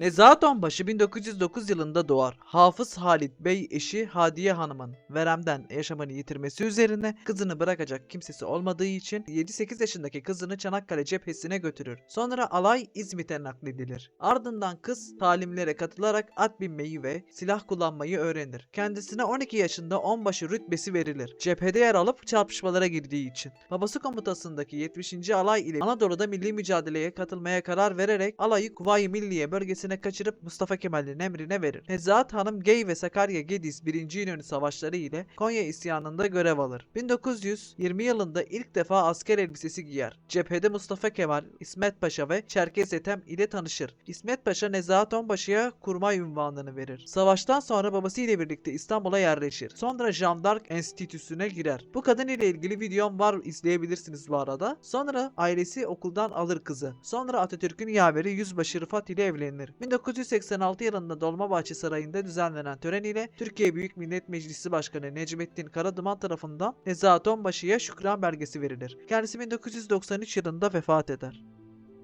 Nezahat Onbaşı 1909 yılında doğar. Hafız Halit Bey eşi Hadiye Hanım'ın veremden yaşamını yitirmesi üzerine kızını bırakacak kimsesi olmadığı için 7-8 yaşındaki kızını Çanakkale cephesine götürür. Sonra alay İzmit'e nakledilir. Ardından kız talimlere katılarak at binmeyi ve silah kullanmayı öğrenir. Kendisine 12 yaşında onbaşı rütbesi verilir. Cephede yer alıp çarpışmalara girdiği için. Babası komutasındaki 70. alay ile Anadolu'da milli mücadeleye katılmaya karar vererek alayı Kuvayi Milliye bölgesine kaçırıp Mustafa Kemal'in emrine verir. Nezahat Hanım Gey ve Sakarya Gediz 1. İnönü Savaşları ile Konya isyanında görev alır. 1920 yılında ilk defa asker elbisesi giyer. Cephede Mustafa Kemal, İsmet Paşa ve Çerkez Ethem ile tanışır. İsmet Paşa Nezahat Onbaşı'ya kurmay ünvanını verir. Savaştan sonra babası ile birlikte İstanbul'a yerleşir. Sonra Jeanne d'Arc Enstitüsü'ne girer. Bu kadın ile ilgili videom var izleyebilirsiniz bu arada. Sonra ailesi okuldan alır kızı. Sonra Atatürk'ün yaveri Yüzbaşı Rıfat ile evlenir. 1986 yılında Dolmabahçe Sarayı'nda düzenlenen tören ile Türkiye Büyük Millet Meclisi Başkanı Necmettin Karaduman tarafından Nezahat Onbaşı'ya şükran belgesi verilir. Kendisi 1993 yılında vefat eder.